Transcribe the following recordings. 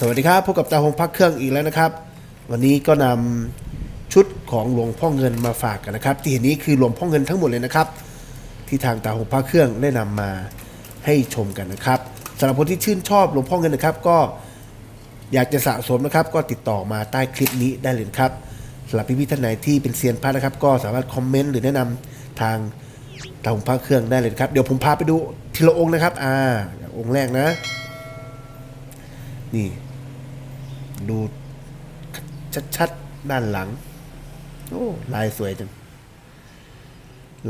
สวัสดีครับพบกับตาหงพักเครื่องอีกแล้วนะครับ วันนี้ก็นำชุดของหลวงพ่อเงินมาฝากกันนะครับ ที่เห็นนี้คือหลวงพ่อเงินทั้งหมดเลยนะครับ ที่ทางตาหงพักเครื่องได้นำมาให้ชมกันนะครับสำหรับคนที่ชื่นชอบหลวงพ่อเงินนะครับ ก็อยากจะสะสมนะครับ ก็ติดต่อมาใต้คลิปนี้ได้เลยครับสำหรับพี่ๆท่านไหนที่เป็นเซียนพระนะครับ ก็สามารถคอมเมนต์หรือแนะนำทางตาหงพักเครื่องได้เลยครับเดี๋ยวผมพาไปดูทีละองค์นะครับ อ่าองค์แรกนะ นี่ ดูชัดๆ ด้านหลัง โอ้ ลายสวยจัง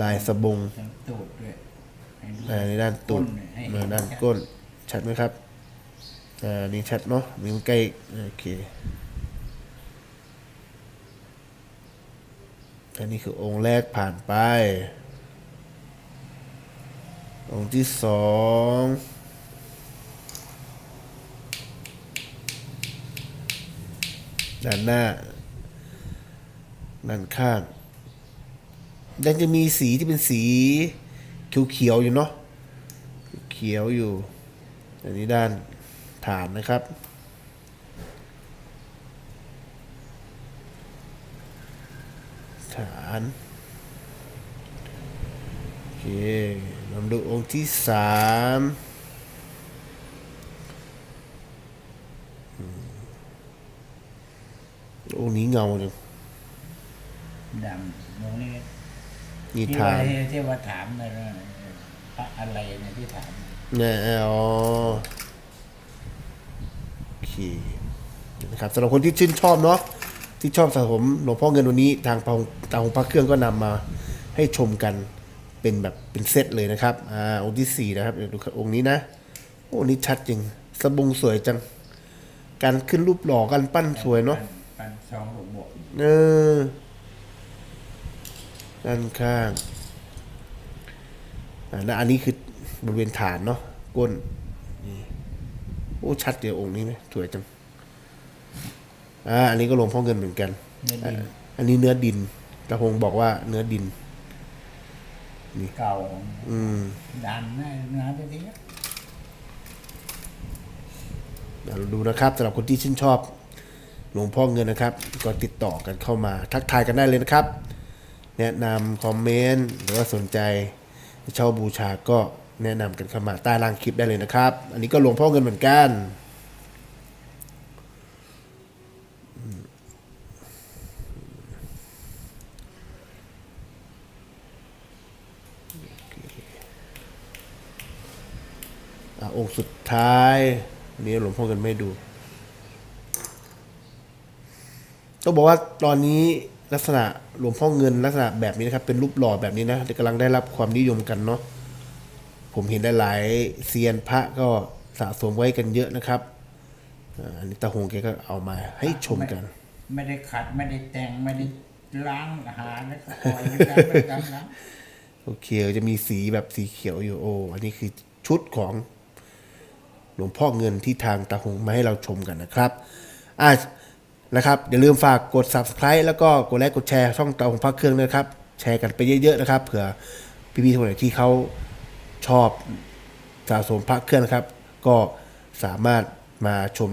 ลายสบงทั้งตูดด้วยให้ดูอ่าในด้านตูดก้นให้เห็นมาด้านก้น ชัดไหมครับ อ่า นี่ชัดเนาะมีใกล้โอเค อันนี้คือองค์แรกผ่านไป องค์ที่สอง ด้านหน้า ด้านข้างยังจะมีสีที่เป็นสีเขียวๆอยู่เนาะเขียวอยู่อันนี้ด้านฐานนะครับ ฐานโอเคลองดูองค์ที่สามอืม องค์นี้เงาจังดำตรงนี้นี่ที่ฐาว่านที่ที่ว่าถามนะพระอะไรเนี่ยที่ถาม เนี่ยอ๋อโอเคนะครับสำหรับคนที่ชื่นชอบเนาะที่ชอบสะสมหลวงพ่อเงินวันนี้ทางพงทางพระเครื่องก็นำมาให้ชมกันเป็นแบบเป็นเซตเลยนะครับอ่าองค์ที่สี่นะครับเดี๋ยวดูองค์นี้นะโอ้นี่ชัดจริงสบงสวยจัง การขึ้นรูปหล่อกันปั้นสวยเนาะ ปันซองบวกบวกเออด้านข้างอ่าแล้วอันนี้คือบริเวณฐานเนาะก้นนี่โอ้ชัดเดียวองค์นี้ไหมสวยจังอ่าอันนี้ก็หลวงพ่อเงินเหมือนกัน เนื้อดินอ่าอันนี้เนื้อดินตะพงบอกว่าเนื้อดิน เก่าอืมดันนะนะทีนี้ เดี๋ยวเราดูนะครับสำหรับคนที่ชื่นชอบ หลวงพ่อเงินนะครับ ก็ติดต่อกันเข้ามาทักทายกันได้เลยนะครับ แนะนำคอมเมนต์หรือว่าสนใจเช่าบูชาก็แนะนำกันเข้ามาใต้ล่างคลิปได้เลยนะครับ อันนี้ก็หลวงพ่อเงินเหมือนกันอืมอะองค์สุดท้าย นี้หลวงพ่อเงินไม่ดู ต้องบอกว่าตอนนี้ลักษณะหลวงพ่อเงินลักษณะแบบนี้นะครับ เป็นรูปหล่อแบบนี้นะกำลังได้รับความนิยมกันเนาะผมเห็นได้หลายเซียนพระก็สะสมไว้กันเยอะนะครับอ่าอันนี้ตาหงแกก็เอามาให้ชมกัน ไม่ได้ขัดไม่ได้แต่งไม่ได้ล้างหาแล้วก็ปล่อยไว้กันไม่ได้ล้างโอเคจะมีสีแบบสีเขียวอยู่โอ้อันนี้คือชุดของหลวงพ่อเงินที่ทางตาหงมาให้เราชมกันนะครับอะ นะครับอย่าลืมฝากกด subscribe แล้วก็กดไลค์กดแชร์ช่องตาหงพักเครื่องนะครับ แชร์กันไปเยอะๆนะครับเผื่อพี่ๆคนไหนที่เขาชอบสะสมพระเครื่องนะครับ ก็สามารถมาชม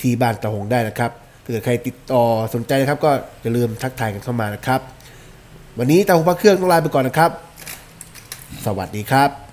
ที่บ้านตาหงได้นะครับถ้าเกิดใครติดต่อสนใจนะครับ ก็อย่าลืมทักทายกันเข้ามานะครับ วันนี้ตาหงพระเครื่องต้องลาไปก่อนนะครับ สวัสดีครับ